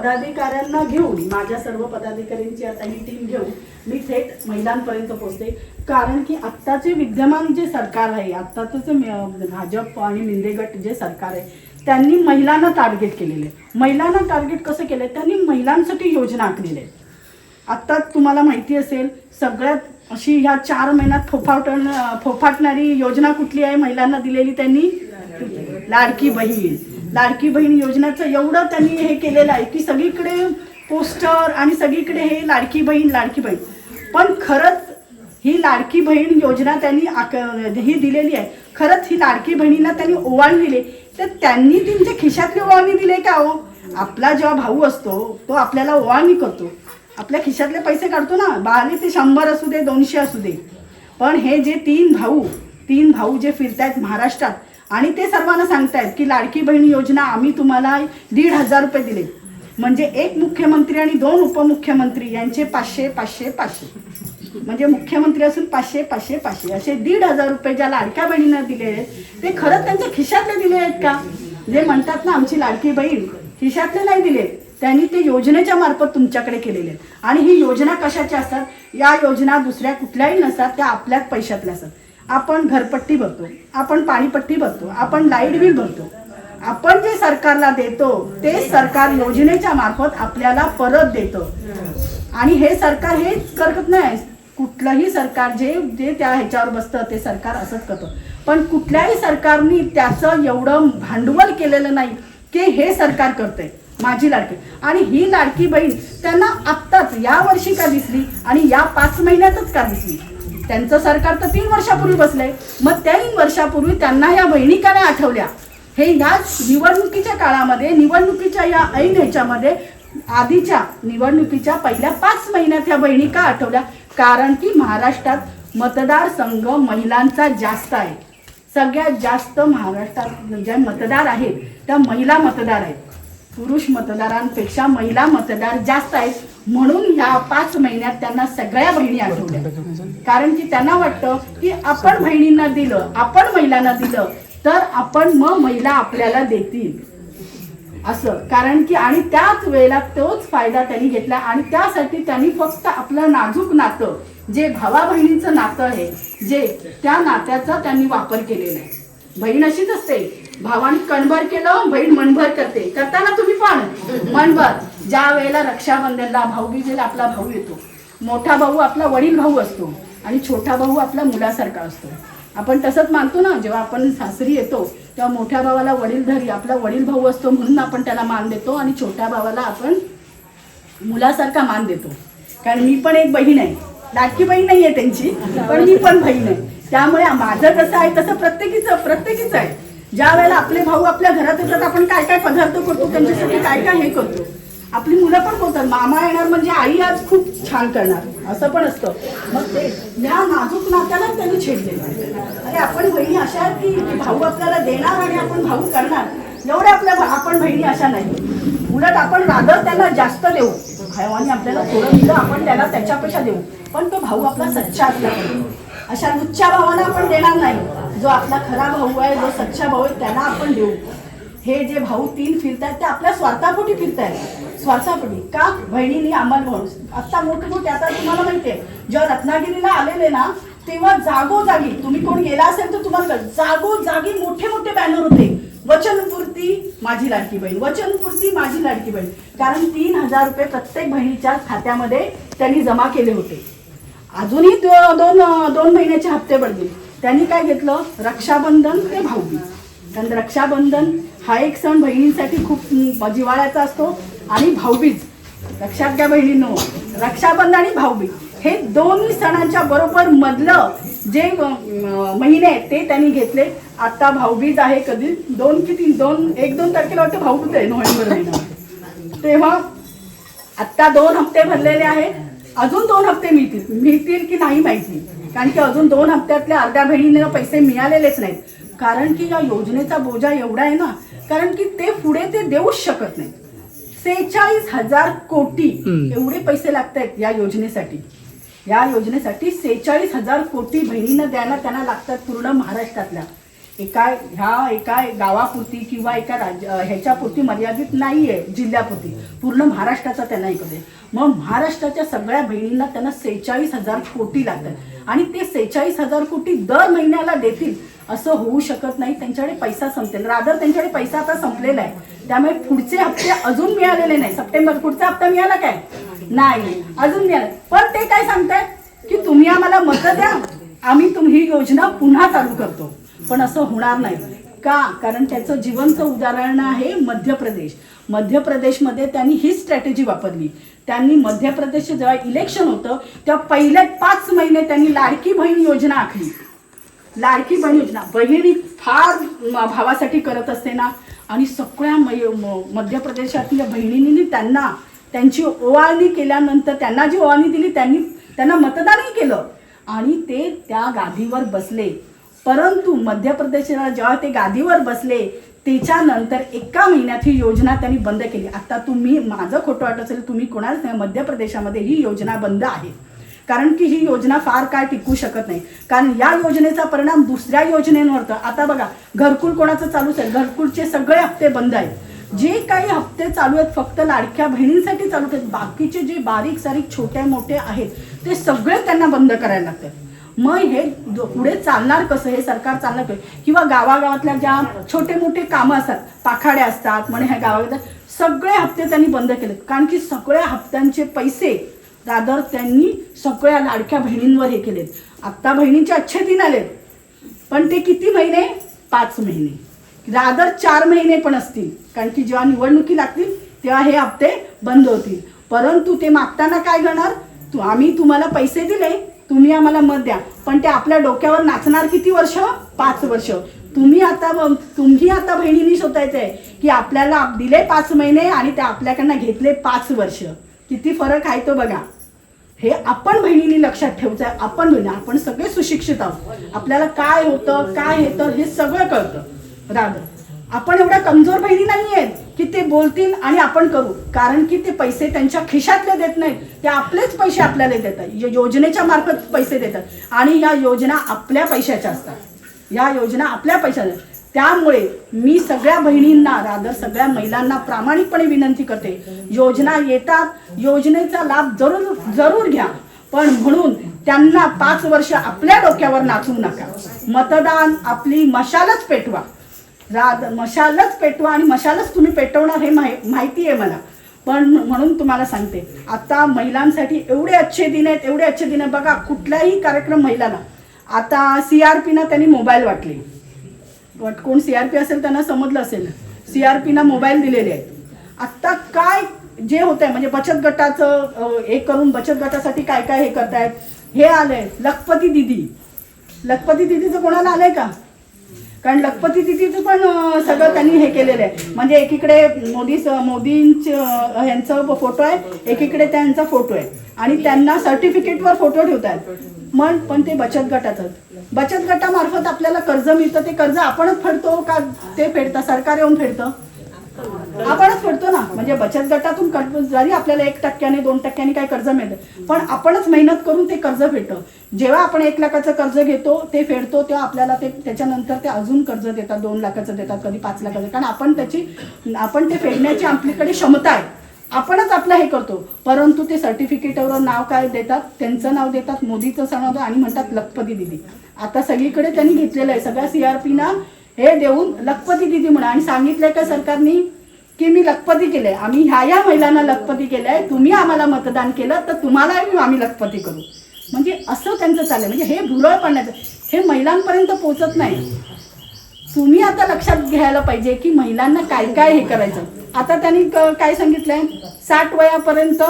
पदाधिकाऱ्यांना घेऊन माझ्या सर्व पदाधिकाऱ्यांची आता ही टीम घेऊन मी थेट महिलांपर्यंत पोहोचते. कारण की आत्ताचे विद्यमान जे सरकार आहे आत्ताचं जे भाजप आणि निंदेगट जे सरकार आहे त्यांनी महिलांना टार्गेट केलेले महिलांना टार्गेट कसं केलं त्यांनी महिलांसाठी योजना आखलेल्या आहेत. आत्ता तुम्हाला माहिती असेल सगळ्यात अशी ह्या चार महिन्यात फोफाटण फोफाटणारी योजना कुठली आहे? महिलांना दिलेली त्यांनी? लाडकी बहीण. लाडकी बहीण योजनेचं एवढं त्यांनी हे केलेलं आहे की सगळीकडे पोस्टर आणि सगळीकडे हे लाडकी बहीण लाडकी बहीण. पण खरंच ही लाडकी बहीण योजना त्यांनी आक ही दिलेली आहे. खरंच ही लाडकी बहिणींना त्यांनी ओवाळ दिली तर त्यांनी त्यांच्या म्हणजे खिशातली ओवाळणी दिले का हो? आपला जेव्हा भाऊ असतो तो आपल्याला ओवाळणी करतो. आपल्या खिशातले पैसे काढतो ना बाले ते शंभर असू दे दोनशे असू दे. पण हे जे तीन भाऊ तीन भाऊ जे फिरतायत महाराष्ट्रात आणि ते सर्वांना सांगतायत की लाडकी बहीण योजना आम्ही तुम्हाला दीड हजार रुपये दिले. म्हणजे एक मुख्यमंत्री आणि दोन उपमुख्यमंत्री यांचे पाचशे पाचशे पाचशे. म्हणजे मुख्यमंत्री असून पाचशे पाचशे पाचशे. असे दीड हजार रुपये ज्या लाडक्या बहिणींना दिले आहेत ते खरंच त्यांच्या खिशातले दिले आहेत का? जे म्हणतात ना आमची लाडकी बहीण खिशातले नाही दिले. त्यांनी ते योजनेच्या मार्फत तुमच्याकडे केलेले आहेत. आणि ही योजना कशाच्या असतात? या योजना दुसऱ्या कुठल्याही नसतात त्या आपल्याच पैशातल्या असतात. आपण घरपट्टी भरतो आपण पाणीपट्टी भरतो आपण लाइट बिल भरतो. आपण जे सरकारला देतो ते सरकार योजनेच्या मार्फत आपल्याला परत देतं. आणि हे सरकार हेच करत नाही. कुठलंही सरकार जे जे त्या ह्याच्यावर बसतं ते सरकार असंच करतं. पण कुठल्याही सरकारनी त्याचं एवढं भांडवल केलेलं नाही की हे सरकार करतंय माझी लाडकी. आणि ही लाडकी बहीण त्यांना आत्ताच या वर्षी का दिसली आणि या पाच महिन्यातच का दिसली? त्यांचं सरकार तर तीन वर्षापूर्वी बसलंय. मग तीन वर्षापूर्वी त्यांना ह्या बहिणी काय आठवल्या. हे या निवडणुकीच्या काळामध्ये निवडणुकीच्या या ऐन ह्याच्यामध्ये आधीच्या निवडणुकीच्या पहिल्या पाच महिन्यात ह्या बहिणी का आठवल्या. कारण की महाराष्ट्रात मतदारसंघ महिलांचा जास्त आहे. सगळ्यात जास्त महाराष्ट्रात ज्या मतदार आहेत त्या महिला मतदार आहेत. पुरुष मतदारांपेक्षा महिला मतदार जास्त आहेत. म्हणून ह्या पाच महिन्यात त्यांना सगळ्या बहिणी आठवल्या. कारण की त्यांना वाटतं की आपण बहिणींना दिलं आपण महिलांना दिलं तर आपण मग महिला आपल्याला देतील. असं. कारण की आणि त्याच वेळेला तोच फायदा त्यांनी घेतला आणि त्यासाठी त्यांनी फक्त आपलं नाजूक नातं जे भावा बहिणीचं नातं आहे जे त्या नात्याचा त्यांनी वापर केलेला आहे. बहीण अशीच असते. भावाने कणभर केलं बहीण मनभर करते. करताना तुम्ही पण. मनभर. ज्या वेळेला रक्षाबंधनला भाऊबीजेला आपला भाऊ येतो मोठा भाऊ आपला वडील भाऊ असतो आणि छोटा भाऊ आपला मुलासारखा असतो. आपण तसंच मानतो ना जेव्हा आपण सासरी येतो तेव्हा मोठ्या भावाला वडील धरी आपला वडील भाऊ असतो म्हणून आपण त्याला मान देतो आणि छोट्या भावाला आपण मुलासारखा मान देतो. कारण मी पण एक बहीण आहे. लाटकी बहीण नाही आहे त्यांची पण मी पण बहीण आहे. त्यामुळे माझं कसं आहे तसं प्रत्येकीचं प्रत्येकीचं आहे. ज्या वेळेला आपले भाऊ आपल्या घरात येतात आपण काय काय पदार्थ करतो त्यांच्यासाठी काय काय हे करतो. आपली मुलं पण बोलतात मामा येणार म्हणजे आई आज खूप छान करणार. असं पण असतं. मग ते या नाजूक नात्याला त्यांनी छेडलेलं अरे आपण बहिणी अशा आहेत की भाऊ आपल्याला देणार आणि आपण भाऊ करणार? एवढ्या आपल्या आपण बहिणी अशा नाही. उलट आपण रादर त्यांना जास्त देऊ. भावाने आपल्याला थोडं दिलं आपण त्याला त्याच्यापेक्षा देऊ. पण तो भाऊ आपला सच्चा असला अशा लुच्च्या भावाला आपण देणार नाही. जो आपला खरा भाऊ आहे जो सच्चा भाऊ आहे त्याला आपण देऊ. हे जे भाऊ तीन फिरतायत ते आपल्या स्वार्थापोटी फिरतायत. स्वासापडी का? बहिणीने आम्हाला भाऊ आता मोठमोठे आता तुम्हाला माहितीये जेव्हा रत्नागिरीला आलेले ना तेव्हा जागोजागी तुम्ही कोण गेला असेल तर तुम्हाला जागोजागी मोठे मोठे बॅनर होते. वचनपूर्ती माझी लाडकी बहीण. वचनपूर्ती माझी लाडकी बहीण. कारण तीन हजार रुपये प्रत्येक बहिणीच्या खात्यामध्ये त्यांनी जमा केले होते. अजूनही दोन दोन महिन्याचे हप्ते पडतील. त्यांनी काय घेतलं? रक्षाबंधन ते भाऊबीज. कारण रक्षाबंधन हा एक सण बहिणींसाठी खूप जिवाळ्याचा जिव्हाळ्याचा असतो. आणि भाऊबीज. लक्षात घ्या बहिणींनो. रक्षाबंधन आणि भाऊबीज. हे दोन सणांच्या बरोबर मधलं जे महिने आहेत ते त्यांनी घेतले. आता भाऊबीज आहे कधी? दोन किती दोन एक दोन तारखेला वाटतं भाऊबीज आहे नोव्हेंबर महिना. तेव्हा आत्ता दोन हप्ते भरलेले आहेत. अजून दोन हप्ते मिळतील. मिळतील की नाही माहिती. कारण की अजून दोन हप्त्यातल्या अर्ध्या बहिणींना पैसे मिळालेलेच नाहीत. कारण की या योजनेचा बोजा एवढा आहे ना कारण की ते पुढे ते देऊच शकत नाही सेहेचाळीस हजार कोटी एवढे पैसे लागत आहेत या योजनेसाठी. या योजनेसाठी सेहेचाळीस हजार कोटी बहिणींना द्यायला त्यांना लागतात पूर्ण महाराष्ट्रातल्या. एका ह्या एका गावापुरती किंवा एका राज्य ह्याच्यापुरती मर्यादित नाहीये जिल्ह्यापुरती. पूर्ण महाराष्ट्राचा त्यांना ऐकते मग महाराष्ट्राच्या सगळ्या बहिणींना त्यांना सेहेचाळीस हजार कोटी लागतात. आणि ते सेहेचाळीस हजार कोटी दर महिन्याला देतील असं होऊ शकत नाही. त्यांच्याकडे पैसा संपतील रादर त्यांच्याकडे पैसा आता संपलेला आहे. त्यामुळे पुढचे हप्ते अजून मिळालेले नाही. सप्टेंबर पुढचा हप्ता मिळाला काय? नाही. अजून मिळाला. पण ते काय सांगतायत? की तुम्ही आम्हाला मतं द्या. आम्ही तुम्ही योजना पुन्हा चालू करतो. पण असं होणार नाही. का? कारण त्याचं जिवंत उदाहरण आहे मध्य प्रदेश मध्य प्रदेशमध्ये त्यांनी ही स्ट्रॅटेजी वापरली. त्यांनी मध्य प्रदेशचं जेव्हा इलेक्शन होतं तेव्हा पहिले पाच महिने त्यांनी लाडकी बहीण योजना आखली. लाडकी बहीण योजना. बहिणी फार भावासाठी करत असते ना. आणि सगळ्या मय मध्य प्रदेशातल्या बहिणींनी त्यांना त्यांची ओवाळणी केल्यानंतर त्यांना जी ओवाळणी दिली त्यांनी त्यांना मतदानही केलं. आणि ते त्या गादीवर बसले. परंतु मध्य प्रदेशाला जेव्हा ते गादीवर बसले त्याच्यानंतर एका महिन्यात ही योजना त्यांनी बंद केली. आता तुम्ही माझं खोटं वाटत असेल तुम्ही कोणाच नाही मध्य प्रदेशामध्ये ही योजना बंद आहे. कारण की ही योजना फार काय टिकू शकत नाही. कारण या योजनेचा परिणाम दुसऱ्या योजनेवर आता बघा घरकुल कोणाचं चालूच आहे? घरकुलचे सगळे हप्ते बंद आहेत. जे काही हप्ते चालू आहेत फक्त लाडक्या बहिणींसाठी चालू आहेत. बाकीचे जे बारीक सारीक छोटे मोठे आहेत ते सगळे त्यांना बंद करायला लागतात. मग हे पुढे चालणार कसं? हे सरकार चालणार कसं? किंवा गावागावातल्या ज्या छोटे मोठे कामं असतात पाखाड्या असतात म्हणे ह्या गावात सगळे हप्ते त्यांनी बंद केलेत. कारण की सगळ्या हप्त्यांचे पैसे दादर त्यांनी सगळ्या लाडक्या बहिणींवर हे केलेत. आत्ता बहिणींचे अच्छे दिन आलेत. पण ते किती महिने? पाच महिने. रादर चार महिने पण असतील. कारण की जेव्हा निवडणुकी लागतील तेव्हा हे हप्ते बंद होतील. परंतु ते मागताना काय करणार? तू आम्ही तुम्हाला पैसे दिले तुम्ही आम्हाला मत द्या. पण ते आपल्या डोक्यावर नाचणार किती वर्ष? पाच वर्ष. तुम्ही आता तुम्ही आता बहिणींनी शोधायचंय की आपल्याला दिले पाच महिने आणि ते आपल्याकडनं घेतले पाच वर्ष. किती फरक आहे तो बघा. हे आपण बहिणींनी लक्षात ठेवचं आहे आपण बहिणी आपण सगळे सुशिक्षित आहोत. आपल्याला काय होतं काय येतं हे सगळं कळतं. राग. आपण एवढ्या कमजोर बहिणी नाही आहेत की ते बोलतील आणि आपण करू. कारण की ते पैसे त्यांच्या खिशातले देत नाहीत. ते आपलेच पैसे आपल्याला देतात योजनेच्या मार्फत पैसे देतात. आणि या योजना आपल्या पैशाच्या असतात. या योजना आपल्या पैशाच्या त्यामुळे मी सगळ्या बहिणींना रादर सगळ्या महिलांना प्रामाणिकपणे विनंती करते योजना येतात योजनेचा लाभ जरूर जरूर घ्या. पण म्हणून त्यांना पाच वर्ष आपल्या डोक्यावर नाचू नका. मतदान आपली मशालच पेटवा. राद मशालच पेटवा आणि मशालच तुम्ही पेटवणार हे माहि माहिती आहे मला. पण म्हणून तुम्हाला सांगते आता महिलांसाठी एवढे अच्छे दिन आहेत एवढे अच्छे दिन आहेत. बघा कुठलाही कार्यक्रम महिलांना. आता सी आर पीनं त्यांनी मोबाईल वाटले. वाट कोण सी आर पी असेल त्यांना समजलं असेल. सी आर पीना मोबाईल दिलेले आहेत. आत्ता काय जे होत आहे म्हणजे बचत गटाचं एक हे करून बचत गटासाठी काय काय हे करतायत हे आलंय. लखपती दिदी. लखपती दिदीचं कोणाला आलंय का? कारण लखपती तिथीचं पण सगळं त्यांनी हे केलेलं आहे. म्हणजे एकीकडे मोदी मोदींचं यांचं फोटो आहे एकीकडे त्यांचा फोटो आहे. आणि त्यांना सर्टिफिकेटवर फोटो ठेवतात मग पण ते बचत गटाचं बचत गटामार्फत आपल्याला कर्ज मिळतं ते कर्ज आपणच फेडतो का? ते फेडतं सरकार येऊन फेडतं. आपणच फेडतो ना. म्हणजे बचत गटातून कर्ज जरी आपल्याला एक टक्क्याने दोन टक्क्याने काही कर्ज मिळतं पण आपणच मेहनत करून ते कर्ज फेडतं जेव्हा आपण एक लाखाचं कर्ज घेतो ते फेडतो तेव्हा आपल्याला ते त्याच्यानंतर ते अजून कर्ज देतात दोन लाखाचं देतात कधी पाच लाखाचं कारण आपण त्याची आपण ते फेडण्याची आपल्याकडे क्षमता आहे. आपणच आपलं हे करतो. परंतु ते सर्टिफिकेटवर नाव काय देतात? त्यांचं नाव देतात मोदीचं नाव आणि म्हणतात लखपती दिदी. आता सगळीकडे त्यांनी घेतलेलं आहे. सगळ्या सीआरपीना हे देऊन लखपती दिदी म्हणा. आणि सांगितलंय का सरकारनी? की मी लखपती केलंय. आम्ही ह्या या महिलांना लखपती केलंय. तुम्ही आम्हाला मतदान केलं तर तुम्हालाही आम्ही लखपती करू. म्हणजे असं त्यांचं चाललंय. म्हणजे हे भुरळ पडण्याचं हे महिलांपर्यंत पोहोचत नाही. तुम्ही आता लक्षात घ्यायला पाहिजे की महिलांना काय काय हे करायचं. आता त्यांनी काय सांगितलंय? साठ वयापर्यंत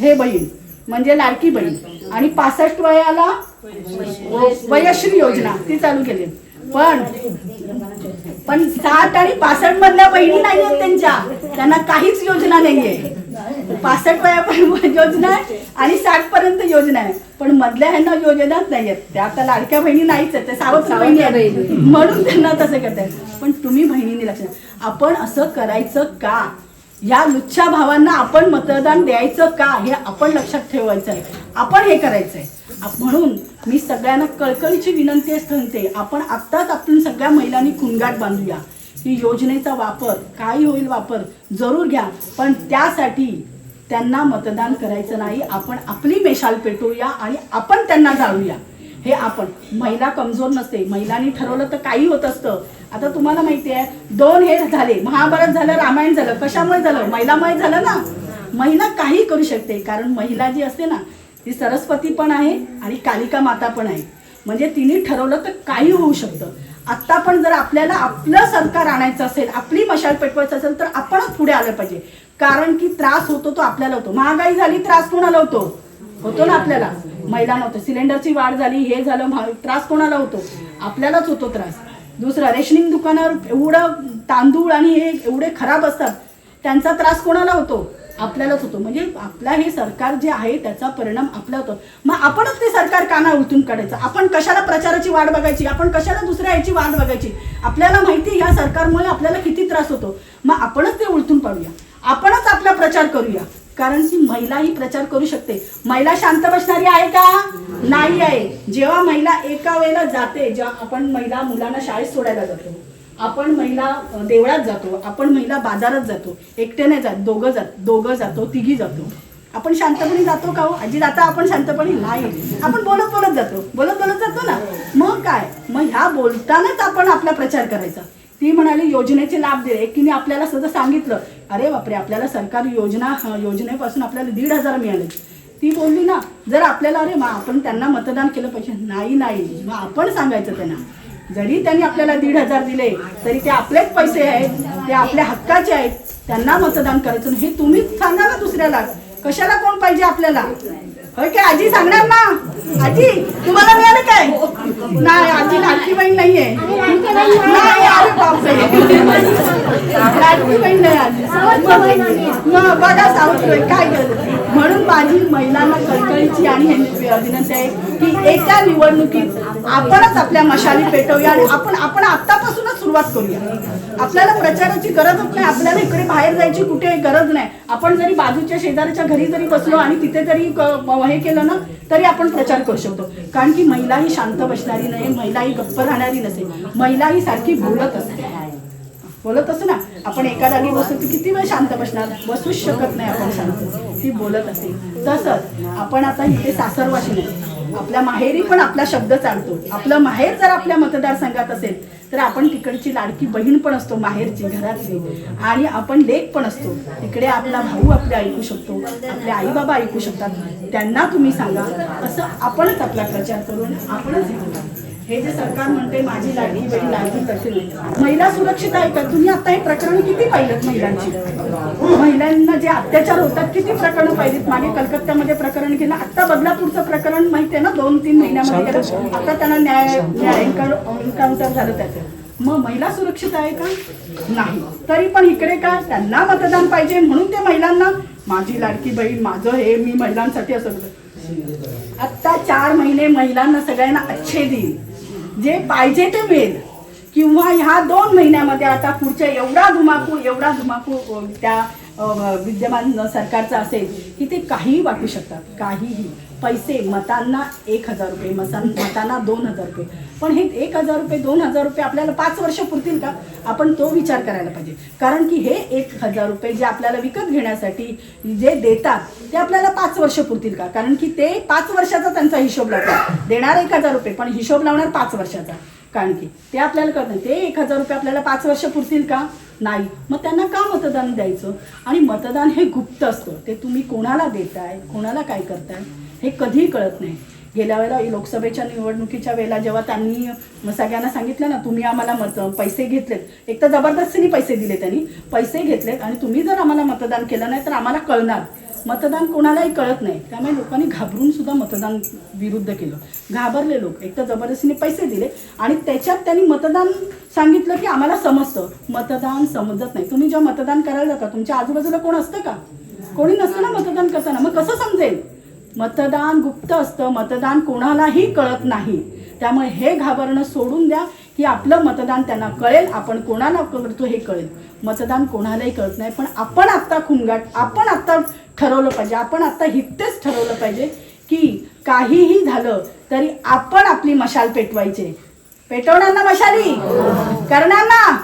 हे बहीण म्हणजे लाडकी बहीण. आणि पासष्ट वयाला वयश्री योजना ती चालू केली. पण पण साठ आणि पासष्ट मधल्या बहिणी नाही आहेत त्यांच्या. त्यांना काहीच योजना नाहीये. पासष्ट वयापर्यंत योजना आहे आणि साठ पर्यंत योजना आहे. पण मधल्या ह्यांना योजनाच नाही आहेत त्या आता लाडक्या बहिणी नाहीच आहेत. त्या सावत्र बहिणी आहेत. म्हणून त्यांना तसं करतायत. पण तुम्ही बहिणीने लक्षात आपण असं करायचं का? या लुच्छा भावांना आपण मतदान द्यायचं का हे आपण लक्षात ठेवायचं आहे आपण हे करायचं आहे म्हणून मी सगळ्यांना कळकळीची विनंती ठरते आपण आत्ताच आपण सगळ्या महिलांनी कुणगाट बांधूया. की योजनेचा वापर काही होईल वापर जरूर घ्या. पण त्यासाठी त्यांना मतदान करायचं नाही. आपण आपली मेशाल पेटूया आणि आपण त्यांना जाळूया. हे आपण महिला कमजोर नसते. महिलांनी ठरवलं तर काही होत असतं. आता तुम्हाला माहिती आहे दोन हे झाले. महाभारत झालं रामायण झालं. कशामुळे झालं? महिलामुळे झालं ना. महिला काही करू शकते कारण महिला जी असते ना ती सरस्वती पण आहे आणि कालिका माता पण आहे. म्हणजे तिने ठरवलं तर काही होऊ शकतं. आत्ता पण जर आपल्याला आपलं सरकार आणायचं असेल आपली मशाल पेटवायचं असेल तर आपणच पुढे आलं पाहिजे. कारण की त्रास होतो तो आपल्याला होतो. महागाई झाली त्रास कोणाला होतो? होतो ना आपल्याला. मैदान होतं सिलेंडरची वाढ झाली हे झालं महा- त्रास कोणाला होतो? आपल्यालाच होतो त्रास. दुसरं रेशनिंग दुकानावर एवढं तांदूळ आणि हे एवढे खराब असतात त्यांचा त्रास कोणाला होतो? आपल्यालाच होतो. म्हणजे आपला हे सरकार जे आहे त्याचा परिणाम आपला होतो. मग आपणच ते सरकार काना उलटून काढायचं. आपण कशाला प्रचाराची वाट बघायची? आपण कशाला दुसऱ्या याची वाट बघायची? आपल्याला माहिती ह्या सरकारमुळे आपल्याला किती त्रास होतो. मग आपणच ते उलटून पाडूया. आपणच आपला प्रचार करूया. कारण की महिला ही प्रचार करू शकते. महिला शांत बसणारी आहे का? नाही आहे. जेव्हा महिला एका वेळेला जाते जेव्हा आपण महिला मुलांना शाळेत सोडायला जातो आपण महिला देवळात जातो आपण महिला बाजारात जातो एकट्याने जात दोघं जात दोघं जातो तिघी जातो. आपण शांतपणे जातो का हो? आजी जाता आपण शांतपणे? नाही. आपण बोलत बोलत जातो. बोलत बोलत जातो ना. मग काय? मग ह्या बोलतानाच आपण आपला प्रचार करायचा. ती म्हणाली योजनेचे लाभ दिले एकीने आपल्याला सगळं सांगितलं. अरे बापरे आपल्याला सरकारी योजना योजनेपासून आपल्याला दीड हजार मिळाले. ती बोलली ना जर आपल्याला अरे मग आपण त्यांना मतदान केलं पाहिजे. नाही नाही. मग आपण सांगायचं त्यांना. जरी त्यांनी आपल्याला दीड हजार दिले तरी ते आपलेच पैसे आहेत ते आपल्या हक्काचे आहेत. त्यांना मतदान करायचं हे तुम्हीच सांगा ना दुसऱ्याला. कशाला कोण पाहिजे आपल्याला? ओके काय आजी सांगणार ना? आजी तुम्हाला मिळालं काय? नाही आजी लाडकी बहीण नाहीये. नाही अरे लाडकी बहीण नाही आजी. बघा सावत्र काय गरज म्हणून माझी महिलांना कळकळीची आणि ह्यांची विनंती आहे की एका निवडणुकीत आपणच आपल्या मशाली पेटवूया आणि आपण आपण आत्तापासूनच सुरुवात करूया. आपल्याला प्रचाराची गरजच नाही. आपल्याला इकडे बाहेर जायची कुठे गरज नाही. आपण जरी बाजूच्या शेजाऱ्याच्या घरी जरी बसलो आणि तिथे जरी हे केलं ना तरी आपण प्रचार करू शकतो. कारण की महिला ही शांत बसणारी नाही महिला ही गप्प राहणारी नसेल महिला ही सारखी बोलत असते बोलत असतो ना आपण एका जागी बसू की किती वेळ शांत बसणार? बसूच शकत नाही आपण शांत. ती बोलत असते. तसंच आपण आता इथे सासरवाशी नाही. आपल्या माहेरी पण आपला शब्द चालतो. आपलं माहेर जर आपल्या मतदारसंघात असेल तर आपण तिकडची लाडकी बहीण पण असतो माहेरची घरातली. आणि आपण लेख पण असतो. तिकडे आपला भाऊ आपले ऐकू शकतो. आपले आई बाबा ऐकू शकतात. त्यांना तुम्ही सांगा. असं आपणच आपला प्रचार करून आपणच हे जे सरकार म्हणते माझी लाडकी बहीण लाडकी नाही. महिला सुरक्षित आहे का तुम्ही आता हे प्रकरण किती पाहिलं महिलांची? महिलांना जे अत्याचार होतात किती प्रकरण पाहिजेत मागे कलकत्त्यामध्ये प्रकरण केलं आता बदलापूरचं प्रकरण माहिती आहे ना दोन तीन महिन्यामध्ये आता त्यांना न्याय न्याय एन्काउंटर झालं त्याचं. मग महिला सुरक्षित आहे का? नाही. तरी पण इकडे काय त्यांना मतदान पाहिजे म्हणून ते महिलांना माझी लाडकी बहीण माझं हे मी महिलांसाठी असं. आत्ता चार महिने महिलांना सगळ्यांना अच्छे देईल जे पाहिजे ते मिळेल. किंवा ह्या दोन महिन्यामध्ये आता पुढच्या एवढा धुमाकूळ एवढा धुमाकूळ त्या विद्यमान सरकारचा असेल की ते काहीही वाटू शकतात काहीही. पैसे मतांना एक हजार रुपये मतां मतांना दोन हजार रुपये. पण हे एक हजार रुपये दोन हजार रुपये आपल्याला पाच वर्ष पुरतील का? आपण तो विचार करायला पाहिजे. कारण की हे एक हजार रुपये जे आपल्याला विकत घेण्यासाठी जे देतात ते आपल्याला पाच वर्ष पुरतील का? कारण की ते पाच वर्षाचा त्यांचा हिशोब लावतात. देणार एक हजार रुपये पण हिशोब लावणार पाच वर्षाचा. कारण की ते आपल्याला करत नाही. ते एक हजार रुपये आपल्याला पाच वर्ष पुरतील का? नाही. मग त्यांना का मतदान द्यायचं? आणि मतदान हे गुप्त असतं. ते तुम्ही कोणाला देताय? कोणाला काय करताय? हे कधीही कळत नाही. गेल्या वेळेला लोकसभेच्या निवडणुकीच्या वेळेला जेव्हा त्यांनी म सगळ्यांना सांगितलं ना तुम्ही आम्हाला मत पैसे घेतलेत. एक तर जबरदस्तीने पैसे दिले त्यांनी. पैसे घेतलेत आणि तुम्ही जर आम्हाला मतदान केलं नाही तर आम्हाला कळणार. मतदान कोणालाही कळत नाही. त्यामुळे लोकांनी घाबरून सुद्धा मतदान विरुद्ध केलं. घाबरले लोक. एक तर जबरदस्तीने पैसे दिले आणि त्याच्यात त्यांनी मतदान सांगितलं की आम्हाला समजतं. मतदान समजत नाही. तुम्ही जेव्हा मतदान करायला जाता तुमच्या आजूबाजूला कोण असतं का? कोणी नसतं ना मतदान करताना. मग कसं समजेल? मतदान गुप्त असतं मतदान कोणालाही कळत नाही. त्यामुळे हे घाबरणं सोडून द्या की आपलं मतदान त्यांना कळेल आपण कोणाला करतो हे कळेल. मतदान कोणालाही कळत नाही पण आपण आत्ता खुंगाट आपण आत्ता ठरवलं पाहिजे आपण आत्ता हितेच ठरवलं पाहिजे की काहीही झालं तरी आपण आपली मशाल पेटवायचे. पेटवणार ना मशाली? करणार ना?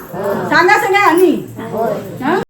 सांगा सगळ्या आणि